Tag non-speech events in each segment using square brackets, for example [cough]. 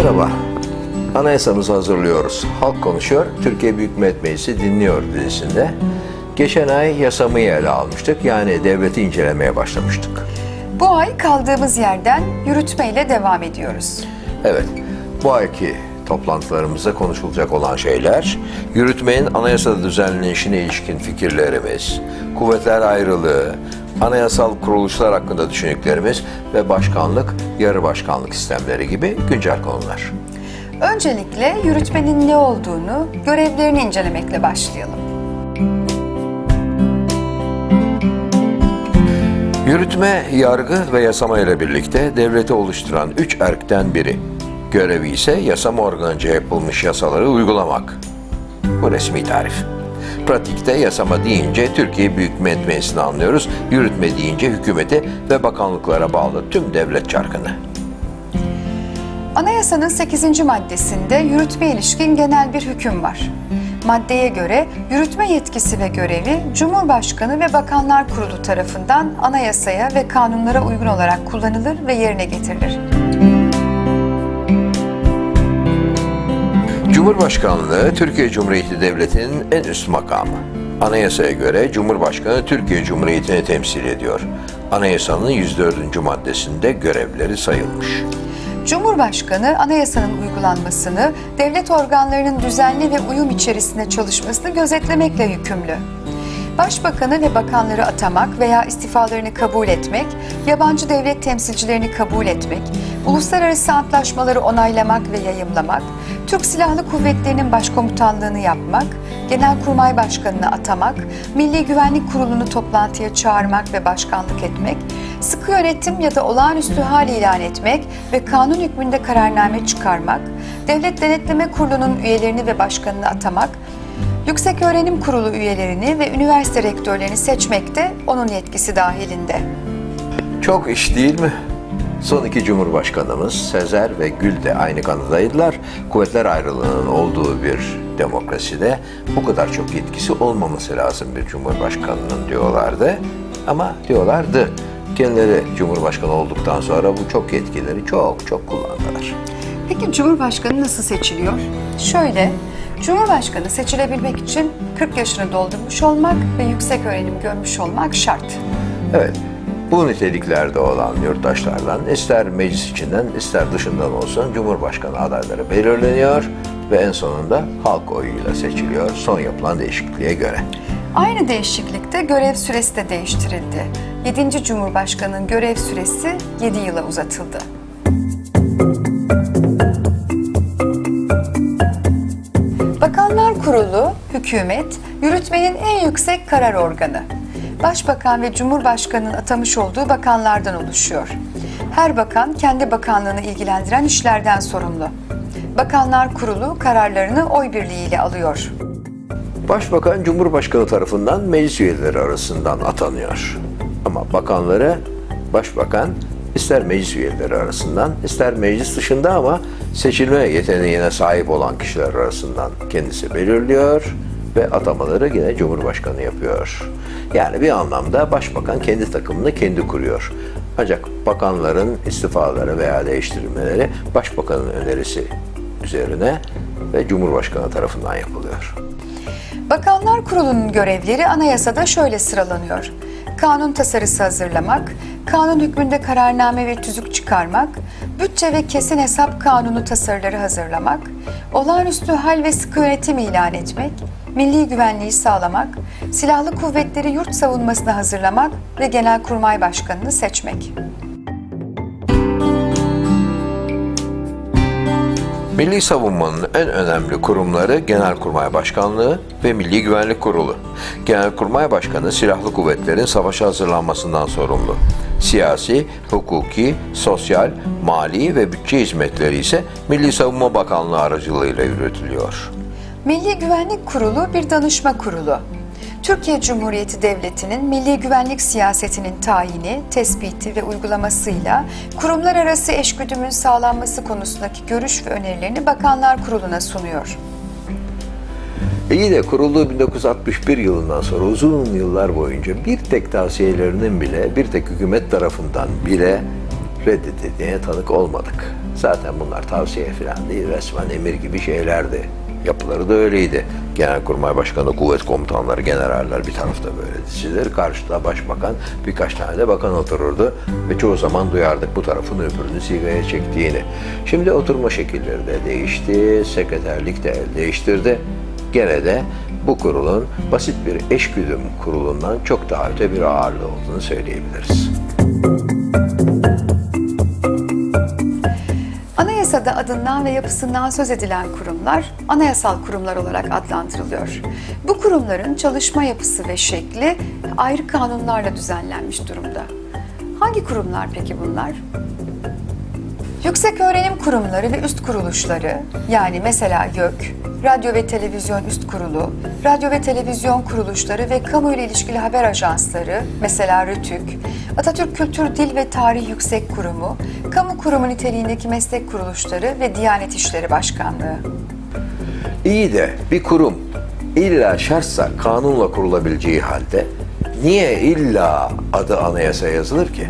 Merhaba. Anayasamızı hazırlıyoruz. Halk konuşuyor, Türkiye Büyük Millet Meclisi dinliyor dizisinde. Geçen ay yasamayı ele almıştık. Yani devleti incelemeye başlamıştık. Bu ay kaldığımız yerden yürütmeyle devam ediyoruz. Evet, bu ayki toplantılarımızda konuşulacak olan şeyler, yürütmenin anayasada düzenlenişine ilişkin fikirlerimiz, kuvvetler ayrılığı, anayasal kuruluşlar hakkında düşündüklerimiz ve başkanlık, yarı başkanlık sistemleri gibi güncel konular. Öncelikle yürütmenin ne olduğunu, görevlerini incelemekle başlayalım. Yürütme, yargı ve yasama ile birlikte devleti oluşturan üç erkten biri. Görevi ise yasama organınca yapılmış yasaları uygulamak. Bu resmi tarif. Pratikte yasama deyince Türkiye Büyük Millet Meclisi'ni anlıyoruz. Yürütme deyince hükümeti ve bakanlıklara bağlı tüm devlet çarkını. Anayasanın 8. maddesinde yürütme ilişkin genel bir hüküm var. Maddeye göre yürütme yetkisi ve görevi Cumhurbaşkanı ve Bakanlar Kurulu tarafından anayasaya ve kanunlara uygun olarak kullanılır ve yerine getirilir. Cumhurbaşkanlığı Türkiye Cumhuriyeti Devleti'nin en üst makamı. Anayasaya göre Cumhurbaşkanı Türkiye Cumhuriyeti'ni temsil ediyor. Anayasanın 104. maddesinde görevleri sayılmış. Cumhurbaşkanı anayasanın uygulanmasını, devlet organlarının düzenli ve uyum içerisinde çalışmasını gözetlemekle yükümlü. Başbakanı ve bakanları atamak veya istifalarını kabul etmek, yabancı devlet temsilcilerini kabul etmek, uluslararası antlaşmaları onaylamak ve yayımlamak, Türk Silahlı Kuvvetleri'nin başkomutanlığını yapmak, Genelkurmay Başkanı'nı atamak, Milli Güvenlik Kurulu'nu toplantıya çağırmak ve başkanlık etmek, sıkı yönetim ya da olağanüstü hal ilan etmek ve kanun hükmünde kararname çıkarmak, Devlet Denetleme Kurulu'nun üyelerini ve başkanını atamak, Yüksek Öğrenim Kurulu üyelerini ve üniversite rektörlerini seçmek de onun yetkisi dahilinde. Çok iş değil mi? Son iki Cumhurbaşkanımız Sezer ve Gül de aynı kanıdaydılar. Kuvvetler ayrılığının olduğu bir demokraside bu kadar çok yetkisi olmaması lazım bir Cumhurbaşkanının diyorlardı. Ama diyorlardı kendileri Cumhurbaşkanı olduktan sonra bu çok yetkileri çok çok kullandılar. Peki Cumhurbaşkanı nasıl seçiliyor? Şöyle, Cumhurbaşkanı seçilebilmek için 40 yaşını doldurmuş olmak ve yüksek öğrenim görmüş olmak şart. Evet, bu niteliklerde olan yurttaşlardan ister meclis içinden ister dışından olsun Cumhurbaşkanı adayları belirleniyor ve en sonunda halk oyuyla seçiliyor son yapılan değişikliğe göre. Aynı değişiklikte görev süresi de değiştirildi. 7. Cumhurbaşkanının görev süresi 7 yıla uzatıldı. Bakanlar Kurulu, hükümet, yürütmenin en yüksek karar organı. Başbakan ve Cumhurbaşkanı'nın atamış olduğu bakanlardan oluşuyor. Her bakan kendi bakanlığını ilgilendiren işlerden sorumlu. Bakanlar Kurulu kararlarını oy birliğiyle alıyor. Başbakan Cumhurbaşkanı tarafından meclis üyeleri arasından atanıyor. Ama bakanları başbakan ister meclis üyeleri arasından ister meclis dışında ama seçilme yeteneğine sahip olan kişiler arasından kendisi belirliyor ve atamaları yine Cumhurbaşkanı yapıyor. Yani bir anlamda başbakan kendi takımını kendi kuruyor. Ancak bakanların istifaları veya değiştirilmeleri başbakanın önerisi üzerine ve Cumhurbaşkanı tarafından yapılıyor. Bakanlar Kurulu'nun görevleri anayasada şöyle sıralanıyor. Kanun tasarısı hazırlamak, kanun hükmünde kararname ve tüzük çıkarmak, bütçe ve kesin hesap kanunu tasarıları hazırlamak, olağanüstü hal ve sıkı yönetim ilan etmek, milli güvenliği sağlamak, silahlı kuvvetleri yurt savunmasına hazırlamak ve Genelkurmay Başkanı'nı seçmek. Milli Savunmanın en önemli kurumları Genelkurmay Başkanlığı ve Milli Güvenlik Kurulu. Genelkurmay Başkanı silahlı kuvvetlerin savaşa hazırlanmasından sorumlu. Siyasi, hukuki, sosyal, mali ve bütçe hizmetleri ise Milli Savunma Bakanlığı aracılığıyla yürütülüyor. Milli Güvenlik Kurulu bir danışma kurulu. Türkiye Cumhuriyeti Devleti'nin milli güvenlik siyasetinin tayini, tespiti ve uygulamasıyla kurumlar arası eşgüdümün sağlanması konusundaki görüş ve önerilerini Bakanlar Kurulu'na sunuyor. İyi de kurulduğu 1961 yılından sonra uzun yıllar boyunca bir tek tavsiyelerinin bile, bir tek hükümet tarafından bile reddedildiğine tanık olmadık. Zaten bunlar tavsiye falan değil, resmen emir gibi şeylerdi. Yapıları da öyleydi. Genelkurmay Başkanı, kuvvet komutanları, generaller bir tarafta böyle dizilir. Karşıda başbakan, birkaç tane de bakan otururdu. Ve çoğu zaman duyardık bu tarafın öbürünü sigaya çektiğini. Şimdi oturma şekilleri de değişti, sekreterlik de el değiştirdi. Gene de bu kurulun basit bir eşgüdüm kurulundan çok daha öte bir ağırlığı olduğunu söyleyebiliriz. Anayasada adından ve yapısından söz edilen kurumlar anayasal kurumlar olarak adlandırılıyor. Bu kurumların çalışma yapısı ve şekli ayrı kanunlarla düzenlenmiş durumda. Hangi kurumlar peki bunlar? Yüksek öğrenim kurumları ve üst kuruluşları yani mesela YÖK, Radyo ve Televizyon Üst Kurulu, Radyo ve Televizyon Kuruluşları ve Kamu ile ilişkili haber ajansları mesela RTÜK, Atatürk Kültür Dil ve Tarih Yüksek Kurumu, kamu kurumu niteliğindeki meslek kuruluşları ve Diyanet İşleri Başkanlığı. İyi de bir kurum illa şartsa kanunla kurulabileceği halde niye illa adı anayasaya yazılır ki?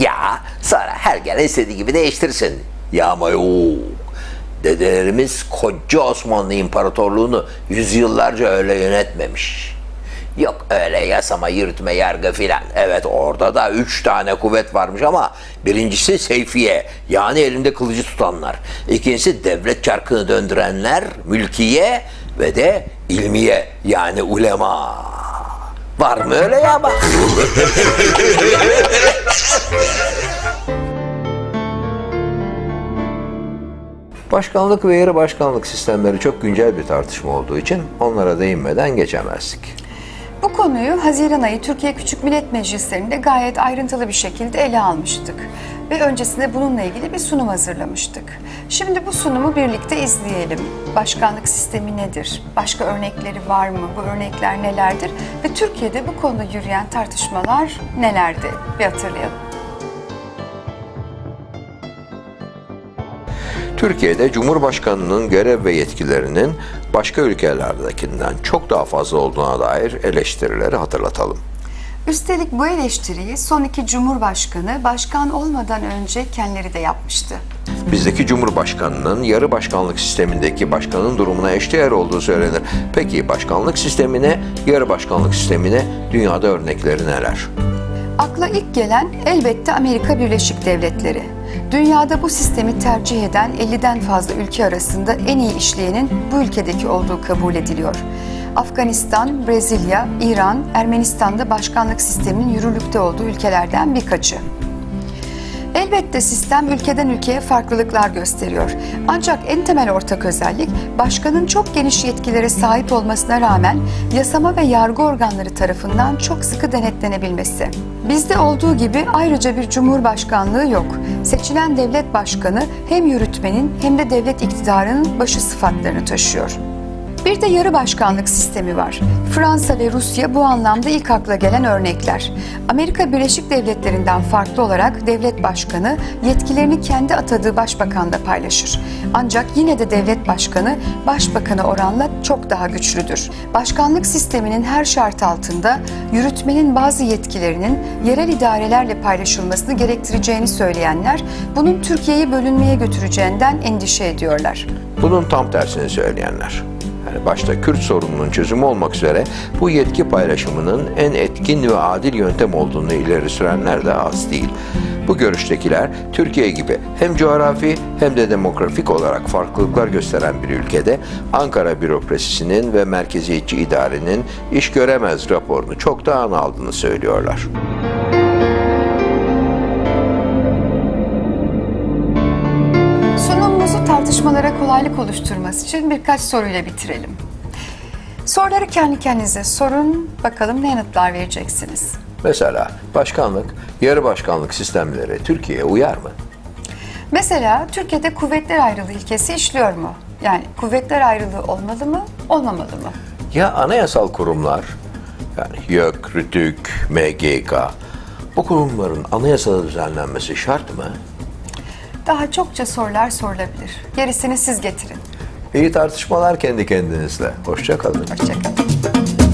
Ya sonra her gelen istediği gibi değiştirsin. Ya ama yok. Dedelerimiz koca Osmanlı İmparatorluğunu yüzyıllarca öyle yönetmemiş. Yok öyle yasama, yürütme, yargı filan. Evet orada da üç tane kuvvet varmış ama birincisi Seyfiye yani elinde kılıcı tutanlar. İkincisi devlet çarkını döndürenler, mülkiye ve de ilmiye yani ulema. Var mı öyle ya bak? [laughs] Başkanlık ve yarı başkanlık sistemleri çok güncel bir tartışma olduğu için onlara değinmeden geçemezdik. Bu konuyu Haziran ayı Türkiye Küçük Millet Meclislerinde gayet ayrıntılı bir şekilde ele almıştık. Ve öncesinde bununla ilgili bir sunum hazırlamıştık. Şimdi bu sunumu birlikte izleyelim. Başkanlık sistemi nedir? Başka örnekleri var mı? Bu örnekler nelerdir? Ve Türkiye'de bu konuda yürüyen tartışmalar nelerdi? Bir hatırlayalım. Türkiye'de Cumhurbaşkanı'nın görev ve yetkilerinin başka ülkelerdekinden çok daha fazla olduğuna dair eleştirileri hatırlatalım. Üstelik bu eleştiriyi son iki Cumhurbaşkanı başkan olmadan önce kendileri de yapmıştı. Bizdeki Cumhurbaşkanı'nın yarı başkanlık sistemindeki başkanın durumuna eşdeğer olduğu söylenir. Peki başkanlık sistemine, yarı başkanlık sistemine dünyada örnekleri neler? Akla ilk gelen elbette Amerika Birleşik Devletleri. Dünyada bu sistemi tercih eden 50'den fazla ülke arasında en iyi işleyenin bu ülkedeki olduğu kabul ediliyor. Afganistan, Brezilya, İran, Ermenistan'da başkanlık sisteminin yürürlükte olduğu ülkelerden birkaçı. Elbette sistem ülkeden ülkeye farklılıklar gösteriyor. Ancak en temel ortak özellik başkanın çok geniş yetkilere sahip olmasına rağmen yasama ve yargı organları tarafından çok sıkı denetlenebilmesi. Bizde olduğu gibi ayrıca bir cumhurbaşkanlığı yok. Seçilen devlet başkanı hem yürütmenin hem de devlet iktidarının başı sıfatlarını taşıyor. Bir de yarı başkanlık sistemi var. Fransa ve Rusya bu anlamda ilk akla gelen örnekler. Amerika Birleşik Devletleri'nden farklı olarak devlet başkanı yetkilerini kendi atadığı başbakanla paylaşır. Ancak yine de devlet başkanı başbakana oranla çok daha güçlüdür. Başkanlık sisteminin her şart altında yürütmenin bazı yetkilerinin yerel idarelerle paylaşılmasını gerektireceğini söyleyenler bunun Türkiye'yi bölünmeye götüreceğinden endişe ediyorlar. Bunun tam tersini söyleyenler. Yani başta Kürt sorununun çözümü olmak üzere bu yetki paylaşımının en etkin ve adil yöntem olduğunu ileri sürenler de az değil. Bu görüştekiler Türkiye gibi hem coğrafi hem de demografik olarak farklılıklar gösteren bir ülkede Ankara bürokrasisinin ve merkeziyetçi idarenin iş göremez raporunu çoktan aldığını söylüyorlar. Kolaylık oluşturması için birkaç soruyla bitirelim. Soruları kendi kendinize sorun, bakalım ne yanıtlar vereceksiniz. Mesela başkanlık, yarı başkanlık sistemleri Türkiye'ye uyar mı? Mesela Türkiye'de kuvvetler ayrılığı ilkesi işliyor mu? Yani kuvvetler ayrılığı olmalı mı, olmamalı mı? Ya anayasal kurumlar, yani YÖK, RTÜK, MGK, bu kurumların anayasada düzenlenmesi şart mı? Daha çokça sorular sorulabilir. Gerisini siz getirin. İyi tartışmalar kendi kendinizle. Hoşça kalın. Hoşçakalın.